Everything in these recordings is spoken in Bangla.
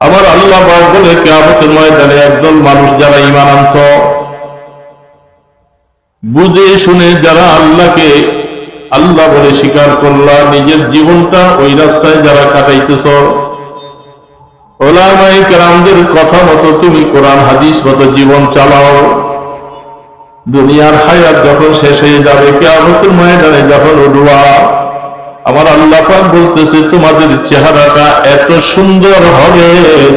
আমার আল্লাহ বলে, কেয়ামতের ময়দানে একদল মানুষ যারা ইমান আনছ, বুঝে শুনে যারা আল্লাহকে, আল্লাহ বলে স্বীকার করলা, নিজের জীবনটা ওই রাস্তায় যারা কাটাইতেছ। ওলামাই কেরামদের কথা মতো তুমি কোরআন, হাদিস মতো জীবন চালাও। দুনিয়ার হায়াত যখন শেষ হয়ে যাবে, কেয়ামতের ময়দানে যখন উঠবা আমার আল্লাহ বলতেছে, তোমাদের চেহারাটা এত সুন্দর হবে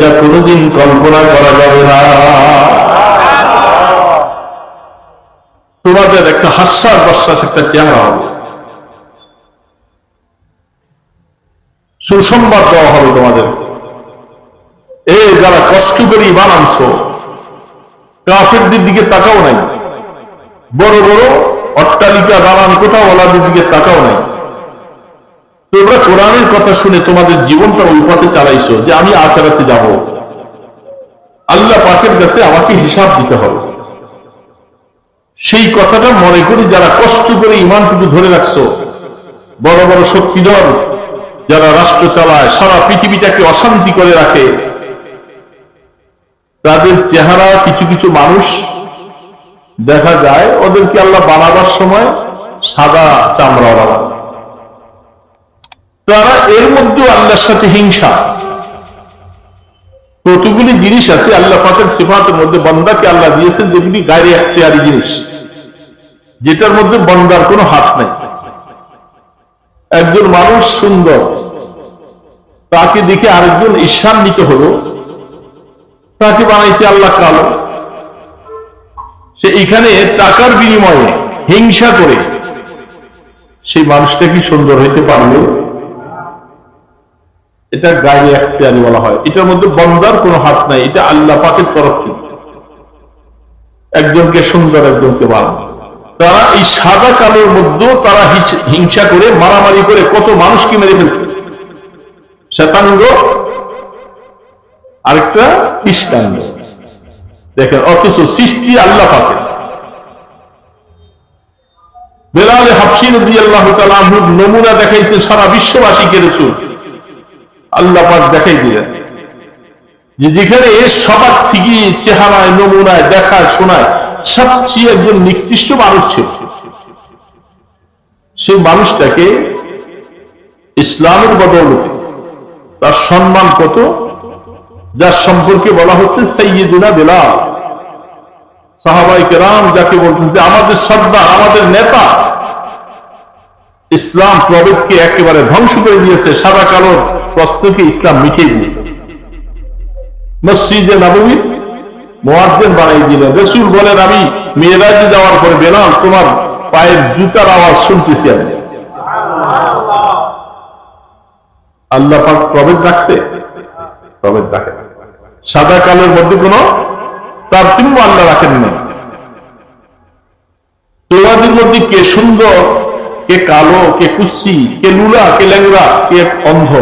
যা কোনোদিন কল্পনা করা যাবে না। তোমাদের একটা হাস্যার বাস্যাস একটা চেহারা হবে সুসংবাদ দেওয়া হবে তোমাদের। এ যারা কষ্ট করে ইমান কাফেরদের দিকে তাকাও নাই। বড় বড় অট্টালিকা দালান কোথাওয়ালাদের দিকে তাকাও নাই। তোমরা কোরআনের কথা শুনে তোমাদের জীবনটা ওই পথে চালাইছো যে আমি আখেরাতে যাব। আল্লাহ পাকের কাছে আমাকে হিসাব দিতে হবে। সেই কথাটা মনে করি যারা কষ্ট করে ইমানটুকু ধরে রাখছো, বড় বড় শক্তিধর যারা রাষ্ট্র চালায়, সারা পৃথিবীটাকে অশান্তি করে রাখে, তাদের চেহারা কিছু কিছু মানুষ দেখা যায়, ওদেরকে আল্লাহ বানাবার সময় সাদা চামড়া বানায়। তারা এর মধ্যেও আল্লাহর সাথে হিংসা। কতগুলি জিনিস আছে, আল্লাহ পাকের সিফাতের মধ্যে বন্দাকে আল্লাহ দিয়েছেন যেগুলি গায়ে এখতিয়ারি জিনিস। যেটার মধ্যে বন্দার কোনো হাত নাই। একজন মানুষ সুন্দর, তাকে দেখে আরেকজন ঈর্ষান্বিত হলো, তাকে বানাইছে আল্লাহ কালো। সে এখানে টাকার বিনিময়ে হিংসা করে, সেই মানুষটা কি সুন্দর হইতে পারবে এটা গায়ে এখতিয়ারি বলা হয়। এটার মধ্যে বন্দার কোনো হাত নাই, এটা আল্লাহ পাকের তরফ থেকে। একজনকে সুন্দর, একজনকে বানানো তারা এই সাদা কালোর মধ্যেও তারা হিংসা করে, মারামারি করে, কত মানুষকে মেরে ফেলছে শ্বেতাঙ্গ, আরেকটা কৃষ্ণাঙ্গ। দেখেন, অথচ সৃষ্টি আল্লাহ পাকে বেলালে হাফসি নদী আল্লাহ তালাহুর নমুনা দেখাইতে সারা বিশ্ববাসীকে রসুল। আল্লাহ পাক দেখাই দিলেন যে যেখানে সবার থেকে চেহারায়, নমুনায় দেখায়, শোনায়, সবচেয়ে একজন নিকৃষ্ট মানুষ ছিল সেই মানুষটাকে ইসলামের বদৌলতে তার সম্মান কত? যার সম্পর্কে বলা হচ্ছে সৈয়দুনা বেলাল। সাহাবাই কেরাম যাকে বলতেন যে, আমাদের সর্দার, আমাদের নেতা ইসলাম প্রবেদকে একেবারে ধ্বংস করে দিয়েছে সাদা কালোর প্রস্তুতি ইসলাম মিটিয়ে দিয়েছে মসজিদে নবমী, মোয়াজ্জেন বানাই দিলেন রসুল বলেন, আমি মেয়েরাজে যাওয়ার পরে বেলাল তোমার পায়ের জুতার আওয়াজ শুনতেছি আমি। আল্লাহ প্রবেদ রাখছে? প্রবেদ রাখে সাদা কালোর মধ্যে কোন তার তিনও আল্লাহ রাখেন না তোমাদের মধ্যে কে সুন্দর, কে কালো, কে কুচ্ছি, কে লুলা, কে ল্যাংরা কে অন্ধ?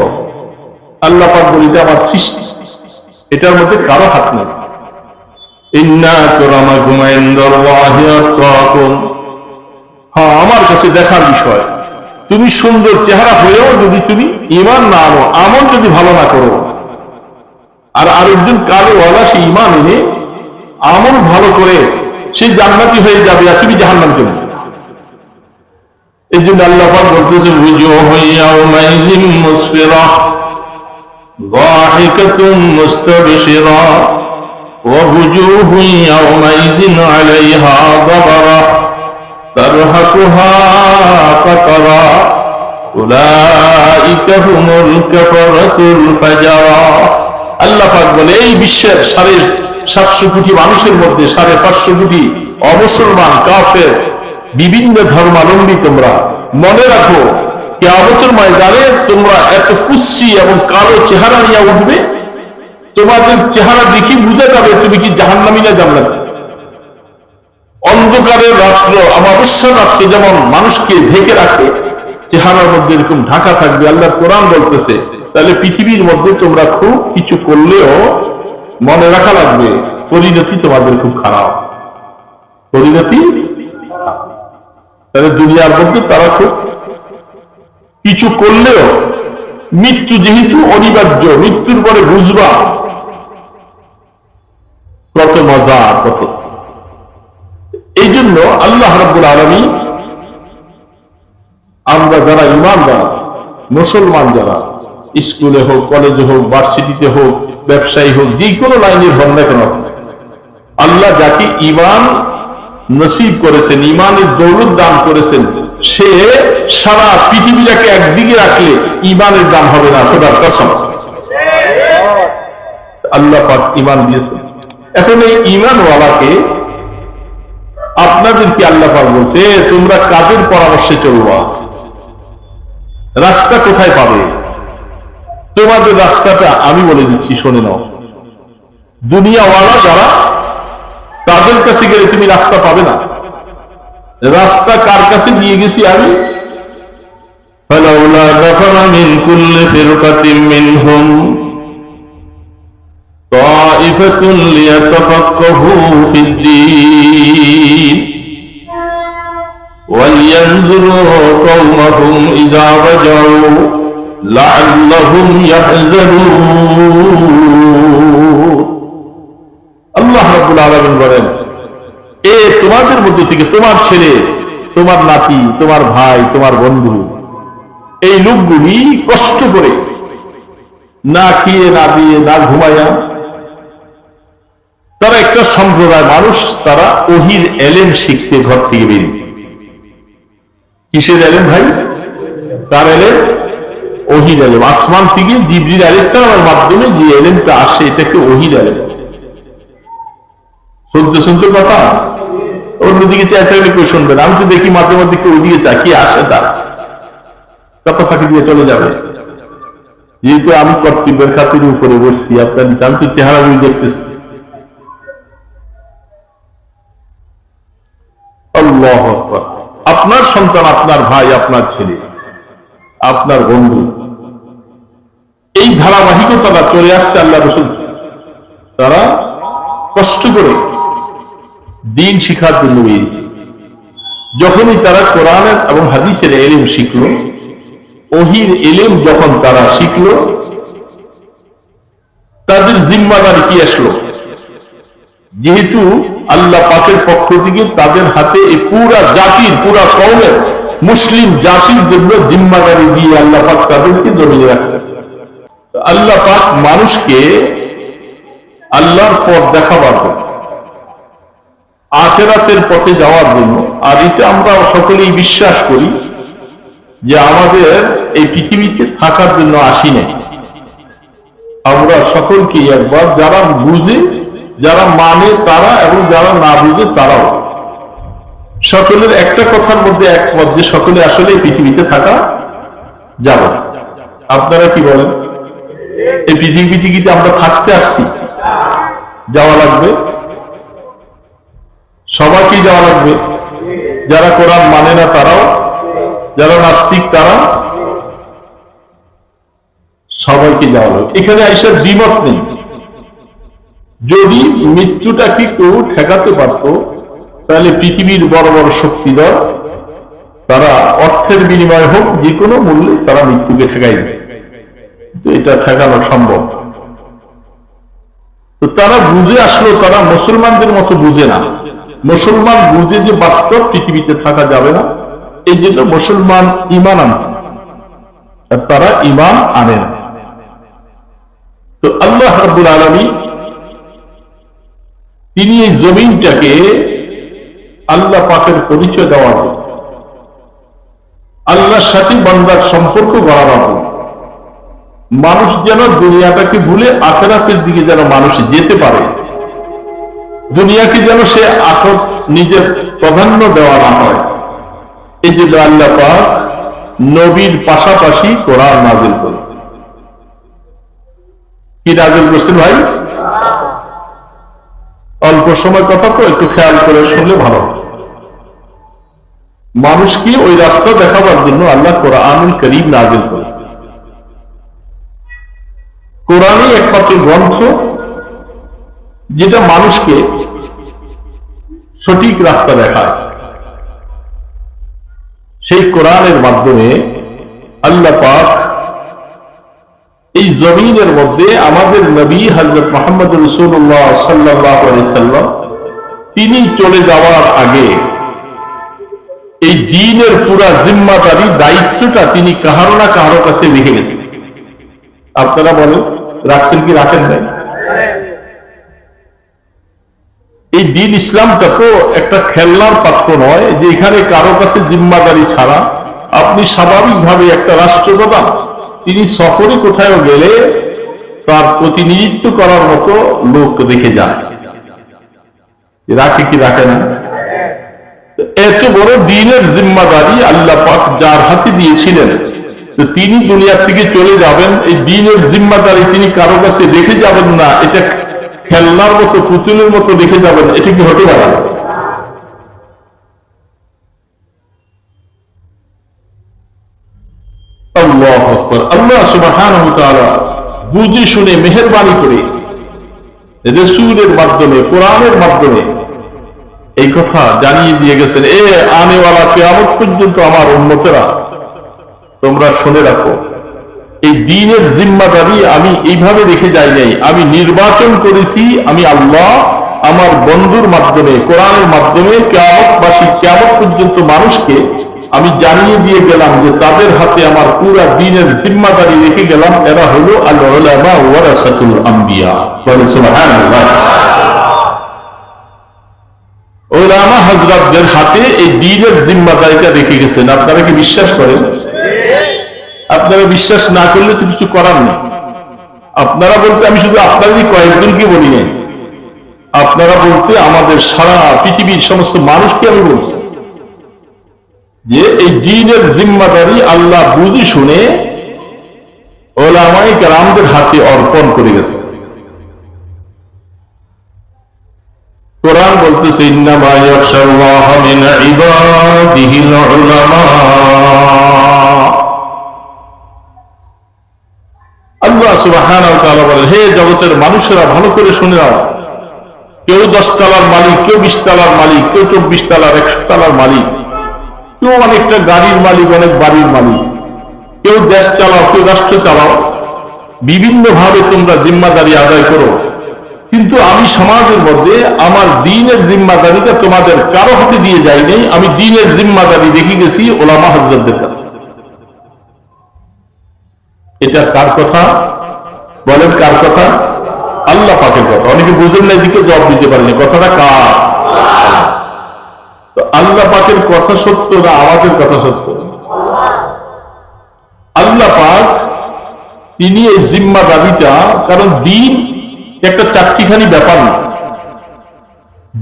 আল্লাহ পাক বলি আমার সৃষ্টি। এটার মধ্যে কারও হাত নেই। হ্যাঁ, আমার কাছে দেখার বিষয়, তুমি সুন্দর চেহারা হয়েও যদি তুমি ইমান না আনো, আমল যদি ভালো না করো, আর আরেকজন কালো ওয়ালা সে ইমান এনে আমল ভালো করে, সে জান্নাতি হয়ে যাবে আর তুমি জাহান্নাম চলে যাবে। এই জন্য আল্লাহ বলতেছে ضاحكة مستبشرة ووجوه يومئذ عليها ضبرة ترهقها قترة أولئك هم الكفرة الفجرة আল্লাহ পাক বলে এই বিশ্বের সাড়ে সাতশো কোটি মানুষের মধ্যে সাড়ে পাঁচশো কোটি অমুসলমান কাফের বিভিন্ন ধর্মাবলম্বী তোমরা মনে রাখো কেয়ামতের ময়দানে তোমরা এত কুৎসি এবং কালো চেহারা নিয়ে উঠবে, তোমাদের চেহারা দেখি বুঝে যাবে তুমি কি জাহান্নামী না জান্নাতি। অন্ধকারের রাত্র, অমাবস্যা রাত্রে যেমন মানুষকে ঢেকে রাখে, চেহারার মধ্যে এরকম ঢাকা থাকবে আল্লাহ কোরআন বলতেছে, তাহলে পৃথিবীর মধ্যে তোমরা খুব কিছু করলেও মনে রাখা লাগবে, পরিণতি তোমাদের খুব খারাপ। পরিণতি? তাহলে দুনিয়ার মধ্যে তারা খুব কিছু করলেও মৃত্যু যেহেতু অনিবার্য, মৃত্যুর পরে বুঝবা কত মজা কত। এই জন্য আল্লাহ রব্বুল আলমী আমরা যারা ইমানদার মুসলমান যারা, স্কুলে হোক, কলেজে হোক, ভার্সিটিতে হোক, ব্যবসায়ী হোক, যে কোনো লাইনের হন না কেন, আল্লাহ যাকে ইমান নসিব করেছেন ইমানের দৌলত দান করেছেন সে সারা পৃথিবীটাকে একদিকে রাখলে ইমানের দাম হবে না, খোদার কসম। আল্লাহ ইমান দিয়েছেন। এখন এই ইমানওয়ালাকে আপনাদেরকে আল্লাহ বলছে তোমরা কাদের পরামর্শে চলবা? রাস্তা কোথায় পাবে? তোমাদের রাস্তাটা আমি বলে দিচ্ছি, শোনে নাও। দুনিয়াওয়ালা যারা, তাদের কাছে গেলে তুমি রাস্তা পাবে না। রাস্তা কার কাছে নিয়ে গেছি আমি فلولا نفر من كل فرقة منهم طائفة ليتفقهوا في الدين ولينذروا قومهم إذا رجعوا لعلهم يحذرون আল্লাহ রাব্বুল আলামিন বলেন এ তোমাদের মধ্যে থেকে তোমার ছেলে, তোমার নাতি, তোমার ভাই, তোমার বন্ধু, এই লোকগুলি কষ্ট করে না খেয়ে, না দিয়ে, না ঘুমায়া তারা একটা সম্প্রদায় মানুষ, তারা ওহির এলেম শিখতে ঘর থেকে বেরিয়ে কিসের এলেম ভাই? তার এলেম? ওহির এলেম। আসমান থেকে জিবরির আলিসালামের মাধ্যমে যে এলেমটা আসে এটাকে অহির এলেম। শুনতে শুনতে কথা? অন্যদিকে কেউ শুনবে না। আমি তো দেখি মাঝে কেউ আসে কথা ফাঁকি দিয়ে চলে যাবে। যেহেতু আমি খাতির উপরে বসছি, আপনার আমি তো চেহারা গুলি দেখতেছি। আপনার সন্তান, আপনার ভাই, আপনার ছেলে, আপনার বন্ধু, এই ধারাবাহিকতাটা চলে আসছে আল্লাহ রসুল। তারা কষ্ট করে দিন শিখার জন্য যখনই তারা কোরআনের এবং হাদিসের এলিম শিখল, ওহির এলিম যখন তারা শিখল, তাদের জিম্মাদারি কি আসলো? যেহেতু আল্লাহ পাকের পক্ষ থেকে তাদের হাতে এই পুরা জাতির, পুরা কৌমের মুসলিম জাতির জন্য জিম্মাদারি দিয়ে আল্লাহ পাক তাদেরকে জমিয়ে রাখছে। আল্লাহ পাক মানুষকে আল্লাহর পথ দেখাবার জন্য আখেরাতের পথে যাওয়ার জন্য। আর এতে আমরা সকলেই বিশ্বাস করি যে আমাদের এই পৃথিবীতে থাকার জন্য আসি নাই। আমরা সকলকে একবার যারা বুঝে, যারা মানে তারা এবং যারা না বুঝে তারাও। সকলের একটা কথার মধ্যে একমত যে সকলে আসলে পৃথিবীতে থাকা যাবে। আপনারা কি বলেন? এই পৃথিবীতে কি আমরা থাকতে আসছি? যাওয়া লাগবে? সবাইকে যাওয়া লাগবে। যারা কোরআন মানে না তারাও, যারা নাস্তিক তারা সবাইকে যাওয়া লাগবে। এখানে আইসার দ্বিমত নেই। যদি মৃত্যুটাকে কেউ ঠেকাতে পারত, তাহলে পৃথিবীর বড় বড় শক্তিধর তারা অর্থের বিনিময়ে হোক যে কোনো মূল্যে তারা মৃত্যুকে ঠেকাই এটা ঠেকানো সম্ভব। তো তারা বুঝে আসলো, তারা মুসলমানদের মতো বুঝে না। মুসলমান বুঝে যে বাস্তব পৃথিবীতে থাকা যাবে না, এই জন্য মুসলমান ইমান আনছে। তারা ইমান আনে না। তো আল্লাহ রাব্বুল আলমী তিনি এই জমিনটাকে আল্লাহ পাকের পরিচয় দেওয়ার জন্য, আল্লাহর সাথে বান্দার সম্পর্ক জন্য, মানুষ যেন দুনিয়াটাকে ভুলে আখেরাতের দিকে যেন মানুষ যেতে পারে দুনিয়াকে যেন সে আখর নিজের প্রাধান্য দেওয়া না হয়। এই যে আল্লাহ নবীর পাশাপাশি কোরআন নাজিল করেছে কি নাজিল করছেন ভাই? অল্প সময় কথা তো একটু খেয়াল করে শুনলে ভালো। মানুষকে ওই রাস্তা দেখাবার জন্য আল্লাহ কোরআনুল করিম নাজিল করেছে কোরআনই একমাত্র গ্রন্থ যেটা মানুষকে সঠিক রাস্তা দেখায়। সেই কোরআনের মাধ্যমে আল্লাহ পাক এই জমিনের মধ্যে আমাদের নবী হজরত মোহাম্মদ রসুল্লাহ সাল্লাহ সাল্লাম, তিনি চলে যাওয়ার আগে এই দিনের পুরা জিম্মাদারি, দায়িত্বটা তিনি কাহারো না কাহারো কাছে রেখে গেছেন। আপনারা বলেন, রাখছেন কি রাখেন নাই? এই দিন ইসলামটা তো একটা খেলনার পাত্র নয়, যে এখানে কারও কাছে জিম্মাদারি ছাড়া আপনি স্বাভাবিকভাবে একটা রাষ্ট্রপ্রধান তিনি সফরে কোথাও গেলে তার প্রতিনিধিত্ব করার মতো লোক রেখে যান। রাখে কি রাখে না? এত বড় দিনের জিম্মাদারি আল্লাহ পাক যার হাতে দিয়েছিলেন তিনি দুনিয়ার থেকে চলে যাবেন, এই দিনের জিম্মাদারি তিনি কারও কাছে রেখে যাবেন না, এটা খেলনার মতো, পুতুলের মতো রেখে যাবেন এটা কি হতে পারে? শুনে মেহেরবানি করে রসুলের মাধ্যমে, কোরআনের মাধ্যমে এই কথা জানিয়ে দিয়ে গেছেন, এ আনেওয়ালা, কেয়ামত পর্যন্ত আমার উন্নতেরা তোমরা শুনে রাখো। এই দিনের জিম্মাদারি আমি এইভাবে রেখে যাই নাই। আমি নির্বাচন করেছি, আমি আল্লাহ আমার বন্ধুর মাধ্যমে, কোরআনের মাধ্যমে কেয়ামতবাসী, কেয়ামত পর্যন্ত মানুষকে আমি জানিয়ে দিয়ে গেলাম যে তাদের হাতে আমার পুরা দিনের জিম্মাদারি রেখে গেলাম। এরা হলো আল্লাহ ওয়ারাসাতুল আম্বিয়া। হজরতদের হাতে এই দিনের জিম্মাদারিটা রেখে গেছেন। আপনারা কি বিশ্বাস করেন? আপনারা বিশ্বাস না করলে তো কিছু করার নেই। আপনারা বলতে, আমি শুধু আপনাদেরই কয়েকজনকে বলি নাই। আপনারা বলতে, আমাদের সারা পৃথিবীর সমস্ত মানুষকে আমি বলছি যে, এই দিনের জিম্মাদারি আল্লাহ বুঝে শুনে ওলামাই কালামদের হাতে অর্পণ করে গেছে। কোরআন বলতেছে, ইন্নামা ইয়াখশাল্লাহ মিন হে জগতের মানুষেরা, ভালো করে শুনে নাও। কেউ দশ তলার মালিক, কেউ বিশ তলার মালিক, কেউ চব্বিশ তলার, একশো তলার মালিক, কেউ অনেকটা গাড়ির মালিক, অনেক বাড়ির মালিক, কেউ দেশ চালাও, কেউ রাষ্ট্র চালাও তোমরা জিম্মাদারি আদায় করো। কিন্তু আমি সমাজের মধ্যে আমার দিনের জিম্মাদারিটা তোমাদের কারও হাতে দিয়ে যাই নাই আমি দিনের জিম্মাদারি রেখে গেছি ওলামা হজরতদের কাছে। এটা কার কথা। বলেন কার কথা? আল্লাহ পাকের কথা। অনেকে বুঝেন না এদিকে জবাব দিতে পারেনি কথাটা কার? আল্লাহ পাকের কথা সত্য না আমাদের কথা সত্য? আল্লাহ পাক তিনি এই জিম্মা দাবিটা, কারণ দিন একটা চারটিখানি ব্যাপার না।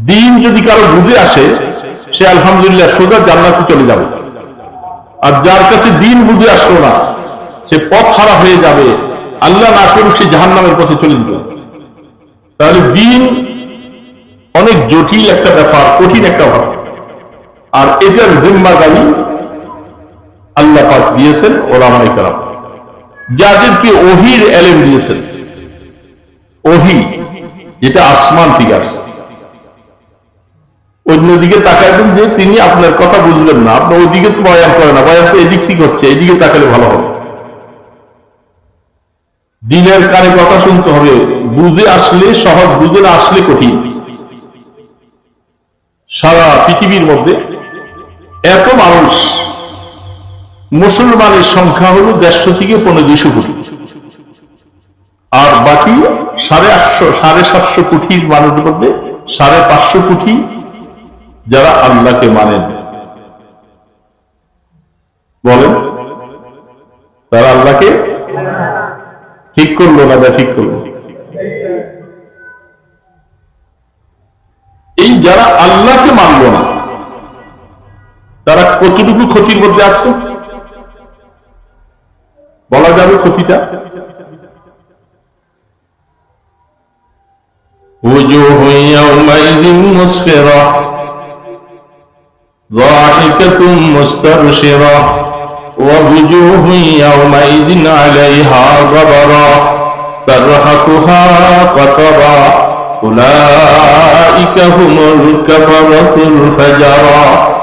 দিন যদি কারও বুঝে আসে, সে আলহামদুলিল্লাহ সোজা জান্নাতে চলে যাবে। আর যার কাছে দিন বুঝে আসলো না, সে পথ হারা হয়ে যাবে। আল্লাহ না করুক, সে জাহান নামের পথে চলে যাবে। তাহলে দিন অনেক জটিল একটা ব্যাপার, কঠিন একটা ব্যাপার। আর এটার জিম্মাদারি আল্লাহ পাক দিয়েছেন ওলামাই কালাম যাদেরকে ওহির এলেম দিয়েছেন, ওহি, যেটা আসমান থেকে আসছে। অন্যদিকে তাকাবেন যে তিনি আপনার কথা বুঝবেন না, আপনার ওইদিকে তো বয়ান করে না, বয়ান তো এদিক থেকে হচ্ছে, এদিকে তাকালে ভালো হবে। দিনের কানে কথা শুনতে হবে। বুঝে আসলে, সহজ বুঝে না আসলে কঠিন। সারা পৃথিবীর মধ্যে এত মানুষ, মুসলমানের সংখ্যা হলো দেড়শো থেকে পনেরো দুইশো কোটি। আর বাকি সাড়ে আটশো, সাড়ে সাতশো কোটির মানুষের মধ্যে সাড়ে পাঁচশো কোটি যারা আল্লাহকে মানেন। বলেন, তারা আল্লাহকে ঠিক করলো না বা ঠিক করলো এই যারা আল্লাহকে মানল না তারা কতটুকু ক্ষতির মধ্যে আছে বলা যাবে ক্ষতিটা وجوه يومئذ مسفرة ضاحكة مستبشرة ووجوه يومئذ عليها غبرة ترهقها قطرا أولئك هم الكفرة الفجرة